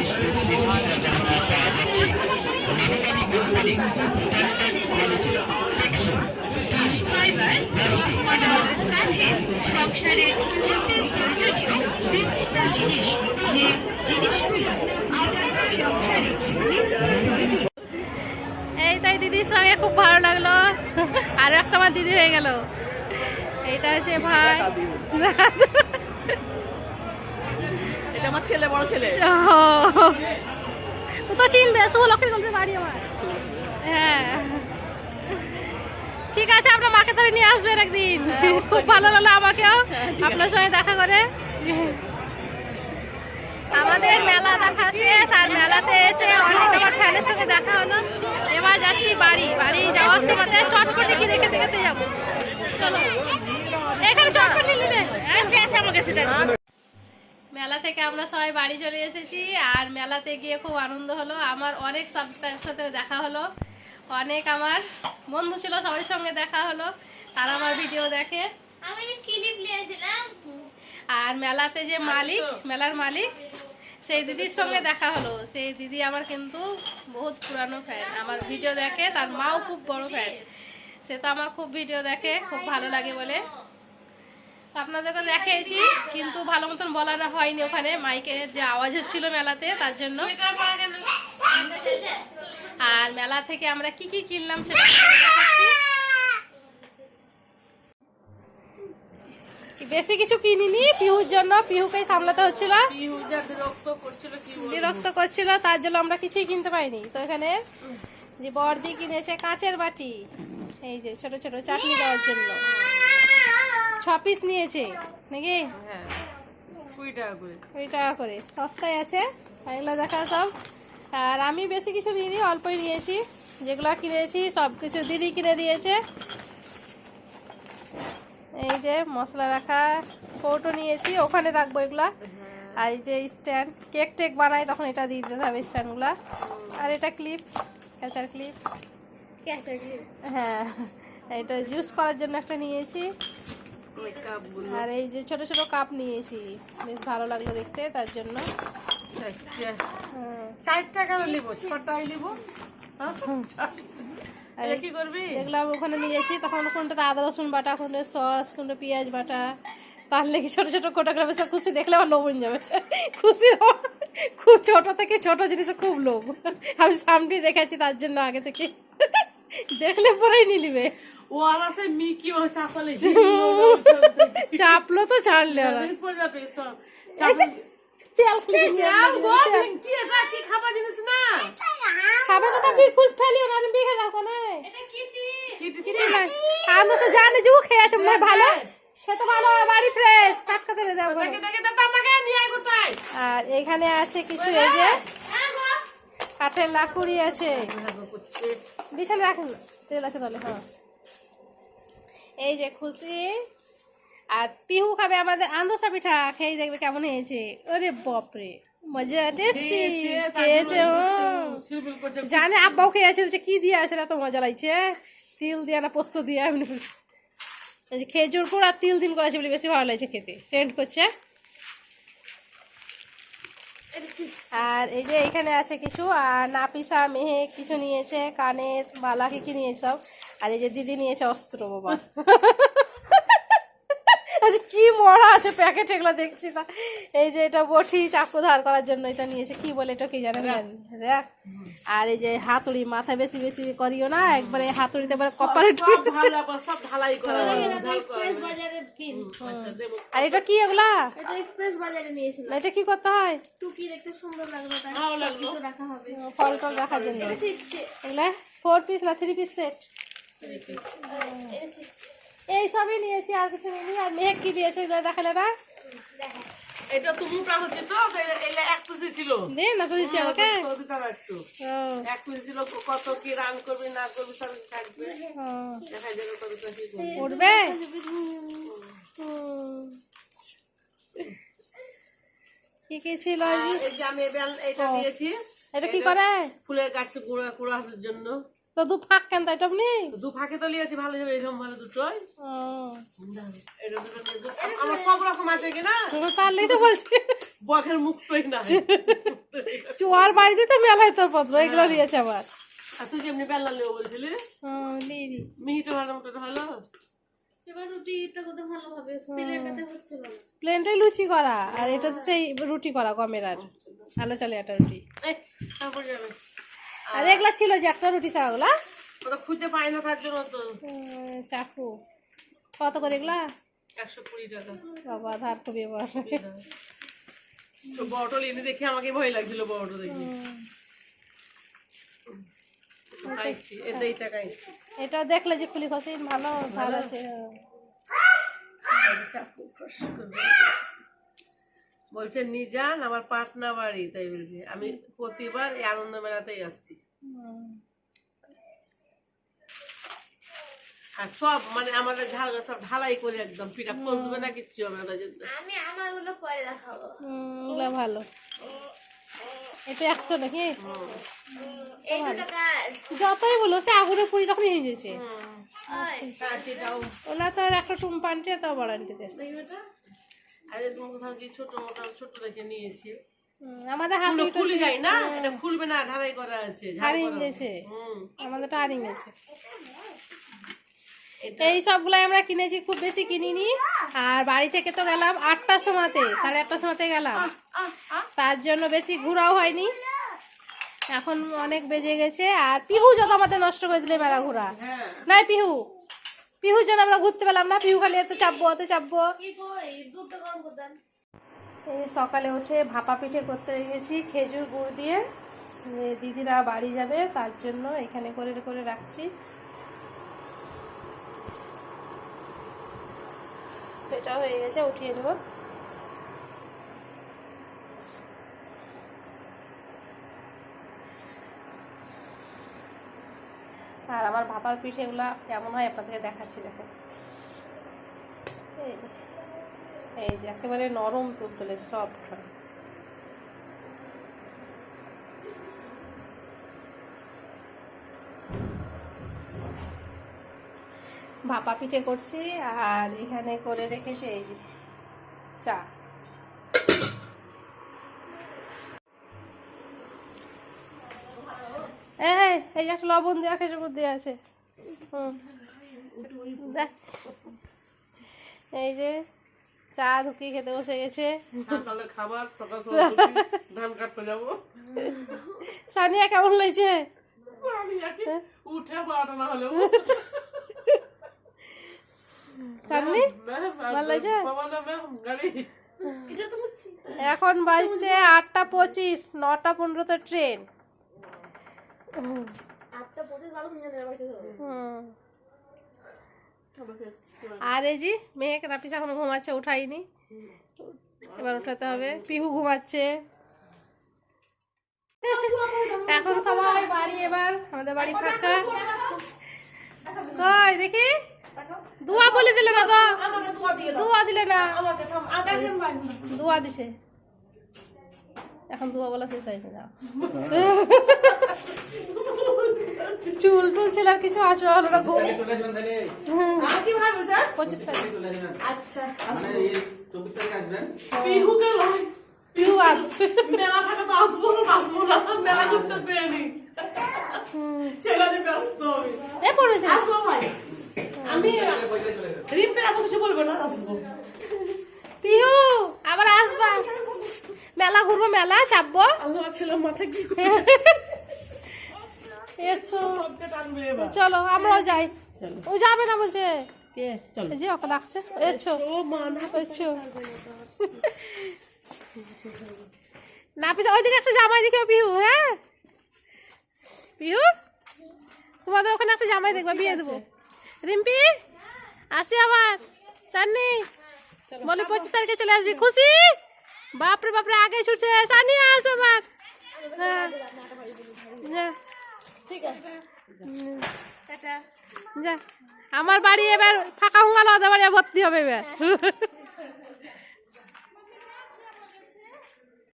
নিত্য এই তাই দিদির সঙ্গে খুব ভালো লাগল। আর একটা আমার দিদি হয়ে গেল। এইটা হচ্ছে ভাই। এটা আমার ছেলে বড় ছেলে। ও, ও তো চিনবে শুভ লক্ষ্মী বলতে বাড়ি আমার। হ্যাঁ। ঠিক আছে আপনার মাকে ধরে নিয়ে আসবেন একদিন। খুব ভালো লাগল আমাকেও। আপনার সঙ্গে দেখা করে। আমাদের মেলা দেখা শেষ আর মেলাতে এসে অনেক আমার ফ্যানের সঙ্গে দেখা হলো। এবার যাচ্ছি বাড়ি। বাড়ি যাওয়ার সময় চটপটি কি রেখে দেখে যাব। চলো। এখানে চটপটি নিলে। আছে আছে আমার কাছে। মেলা থেকে আমরা সবাই বাড়ি চলে এসেছি আর মেলাতে গিয়ে খুব আনন্দ হলো। আমার অনেক সাবস্ক্রাইবের সাথে দেখা হলো। অনেক আমার বন্ধু ছিল সবার সঙ্গে দেখা হলো। তারা আমার ভিডিও দেখে। আমি ক্লিপ নিয়েছিলাম আর মেলাতে যে মালিক মেলার মালিক সেই দিদির সঙ্গে দেখা হলো। সেই দিদি আমার কিন্তু বহুত পুরানো ফ্যান আমার ভিডিও দেখে তার মাও খুব বড় ফ্যান সে তো আমার খুব ভিডিও দেখে খুব ভালো লাগে বলে। আপনাদেরকে দেখিয়েছি কিন্তু ভালো মতন বলানো হয়নি ওখানে। মাইকের যে আওয়াজ হচ্ছিল মেলাতে তার জন্য। আর মেলা থেকে আমরা কি কি কিনলাম সেটা বেশি কিছু কিনিনি পিহুর জন্য। পিহুকেই সামলাতে হচ্ছিল। বিরক্ত করছিল বিরক্ত করছিল তার জন্য আমরা কিছুই কিনতে পারিনি। তো এখানে যে বর্দি কিনেছে কাঁচের বাটি এই যে ছোট ছোট চাটনি দেওয়ার জন্য। ছ পিস নিয়েছে নাকি? হ্যাঁ কুড়ি টাকা করে। কুড়ি টাকা করে সস্তায় আছে এগুলো দেখা সব। আর আমি বেশি কিছু নিইনি অল্পই নিয়েছি। যেগুলো কিনেছি সব কিছু দিদি কিনে দিয়েছে। এই যে মশলা রাখা কৌটো নিয়েছি ওখানে রাখব এগুলা। আর এই যে স্ট্যান্ড কেক টেক বানাই তখন এটা দিয়ে দিতে হবে স্ট্যান্ডগুলা। আর এটা ক্লিপ ক্যাচার ক্লিপ। হ্যাঁ এটা জুস করার জন্য একটা নিয়েছি। আর এই যে ছোট ছোট কাপ নিয়েছি। বেশ ভালো লাগল দেখতে তার জন্য। চার টাকা। নিব ছটাই নিব। হ্যাঁ? আর এটা করবি? দেখলাম ওখানে নিয়েছি তখন কোনটা আদা রসুন বাটা কোনটা সস কোনটা পেঁয়াজ বাটা। তার লেগে ছোট ছোট কোটা করে বেশ খুশি দেখলে আমার লোভ যাবে। খুশি খুব ছোট থেকে ছোট জিনিসে খুব লোভ। আমি সামনে রেখেছি তার জন্য আগে থেকে। দেখলে পরেই নিলিবে। আছে মিকি ও চাপলো তো ছাড়লে জানি যে ও খেয়েছে মনে হয় ভালো। খেতে ভালো বাড়ি ফ্রেশ টাটকা তেলে দেবো আর এখানে আছে কিছু এই যে কাঠের লাকুড়ি আছে। বিশাল রাখুন। তেল আছে তাহলে হ্যাঁ। এই যে খুশি। আর পিহু খাবে আমাদের আন্দোসা পিঠা খেয়ে দেখবে কেমন হয়েছে। ওরে বাপরে মজা টেস্টি খেয়েছে জানে আব্বাও খেয়েছে বলছে কি দিয়ে আসলে এত মজা লাগছে? তিল দিয়ে না পোস্ত দিয়ে আমি বলছি এই যে খেজুর গুড় আর তিল দিন করেছে বলে বেশি ভালো লাগছে খেতে। সেন্ট করছে। আর এই যে এখানে আছে কিছু আর নাপিসা মেহে কিছু নিয়েছে কানের বালা কি কি নিয়েছে সব আর এই যে দিদি নিয়েছে অস্ত্র বাবা। আচ্ছা কি মরা আছে প্যাকেট এগুলো দেখছি না। এই যে এটা বটি চাকু ধার করার জন্য এটা নিয়েছে। কি বলে এটা কি জানেন? দেখ আর এই যে হাতুড়ি মাথা বেশি বেশি করিও না একবারে হাতুড়িতে এবারে কপালে সব ভালো আবার সব ঢালাই করা এক্সপ্রেস বাজারে কিন আর এটা কি এগুলা? এটা এক্সপ্রেস বাজারে নিয়েছিলাম এটা কি করতে হয়? টুকি দেখতে সুন্দর তাই রাখা হবে। ফল টল রাখার জন্য। এগুলা? ফোর পিস না থ্রি পিস সেট এই সবই নিয়েছি আর কিছু নিয়ে আর মেহেক কি দিয়েছে এগুলো দেখালে না? এটা তো মোটা হচ্ছে তো এটা এক পিসি ছিল। দে না তো দিতে দিতাম একটু। এক পিসি ছিল কত কি রান করবি না করবি সব থাকবে। দেখা যাবে কত কি উঠবে? কি কি ছিল? এই যে আমি এটা দিয়েছি এটা কি করে? ফুলের গাছ কুড়া কুড়ার জন্য। তো দু ফাঁক কেন তাই আপনি? দু ফাঁকে তো নিয়েছি ভালো যাবে এরকম ভালো দুটোই আমার সব রকম আছে কিনা তার লেগে তো বলছি। বখের মুক্তই না চোয়ার বাড়িতে তো মেলায় তোর পত্র এগুলো নিয়েছে আবার। আর তুই যেমনি বেলা নেব বলছিলি? মিহিটা ভালো মতো ভালো ভালো প্লেনটাই লুচি করা আর এটা তো সেই রুটি করা গমের আর। আলো চালে একটা রুটি। এই তারপর যাবে আর এগুলা ছিল যে একটা রুটি চাওয়াগুলা ওটা খুঁজে পাই না তার জন্য তো। চাকু। কত করে এগুলা? একশো কুড়ি টাকা। বাবা ধার খুবই বটল এনে দেখে আমাকে ভয় লাগছিল বড় দেখে। এটা দেখলে যে খুলি খসি ভালো ভালো। আছে। চাকু ফস করে। বলছে নিজান আমার পাটনা বাড়ি। তাই বলছে। আমি প্রতিবার এই আনন্দ মেলাতেই আসছি। আর সব মানে আমাদের ঝাল সব ঢালাই করে একদম পিঠা ফসবে না কিচ্ছু হবে না। আমি আমারগুলো পরে দেখাবো। এগুলা ভালো। এটা একশো নাকি যতই বলো সে আগুনে পুরি হয়ে ওই কাশিটাও ওলা তো আর একটা টুম পান্টি তো বড় আন্টিতে দেখি বেটা আরে তুমি কোথাও কি ছোট মোটা ছোট দেখে নিয়েছি? আমাদের হাতে খুলে যায় না? এটা খুলবে না ঢালাই করা আছে ঝাল হারিয়ে করা আছে। গেছে এটা। এই সবগুলাই আমরা কিনেছি খুব বেশি কিনিনি। আর বাড়ি থেকে তো গেলাম আটটার সময়তে সাড়ে আটটার সময়তে গেলাম। তার জন্য বেশি ঘোরাও হয়নি। এখন অনেক বেজে গেছে আর পিহু যত আমাদের নষ্ট করে দিলে মেলা ঘোরা। হ্যাঁ। নাই পিহু পিহুর জন্য আমরা ঘুরতে পেলাম না পিহু খালি এত চাপবো এত চাপবো। এই সকালে উঠে ভাপা পিঠে করতে গেছি খেজুর গুড় দিয়ে। দিদিরা বাড়ি যাবে তার জন্য এখানে করে করে রাখছি। এটা হয়ে গেছে উঠিয়ে নেব আর আমার ভাপার পিঠেগুলা কেমন হয় আপনাদেরকে দেখাচ্ছি দেখো এই যে। এই যে, একেবারে নরম তুলতুলে সফট হয় ভাপা পিঠে করছি, আর এখানে করে রেখেছি এই যে চা এই এই যে একটা লবণ দেওয়া খেজুর গুড় দেওয়া আছে। হুম। দেখ। এই যে চা ঢুকিয়ে খেতে বসে গেছে। খাবার সকাল সকাল ধান কাটতে যাব। সানিয়া কেমন লাগছে? উঠে না চাননি? ভালো তো মুছি এখন বাজছে আটটা পঁচিশ নটা পনেরোতে ট্রেন আটটা পঁচিশ বারো মিনিট ধরে বাড়িতে যাবে হুম। আর এই যে মেয়েকে নাপিস এখন ঘুমাচ্ছে উঠাইনি এবার উঠাতে হবে। পিহু ঘুমাচ্ছে। এখন সবাই বাড়ি এবার আমাদের বাড়ি ফাঁকা। কই দেখি? দুয়া বলে দিলে না দোয়া দিয়ে দাও। দুয়া দিলে না। দুয়া দিছে। এখন দুয়া বলা শেষ হয়নি না। চুল টুল ছিল আর কিছু আচড়া হলো না বলছে পঁচিশ তারিখ। আচ্ছা। মানে এই চব্বিশ আসবেন? পিহু গেল। পিহু আর মেলা থাকা তো আসব না আসব না। মেলা করতে পেরেনি ছেলে ব্যস্ত হবে এ পড়েছে। আসব ভাই আমি রিম্পের আপু কিছু বলব না আসব। পিহু আবার আসবা। মেলা ঘুরবো মেলা চাপবো। আল্লাহ ছেলে মাথা কি করে এসছো সবকে টানবে এবার চলো আমরাও যাই। ও যাবে না বলছে? যে ওকে ডাকছে। না পিছা ওইদিকে একটা জামাই দেখো পিহু হ্যাঁ? পিহু? তোমাদের ওখানে একটা জামাই দেখবা বিয়ে দেবো। রিম্পি আসি আবার। চাননি? বলে পঁচিশ তারিখে চলে আসবি। খুশি? বাপরে বাপরে আগে ছুটছে। সানি আস আমার হ্যাঁ। ঠিক আছে। টাটা। যা। আমার বাড়ি এবার ফাঁকা ওদের বাড়ি ভর্তি হবে এবার।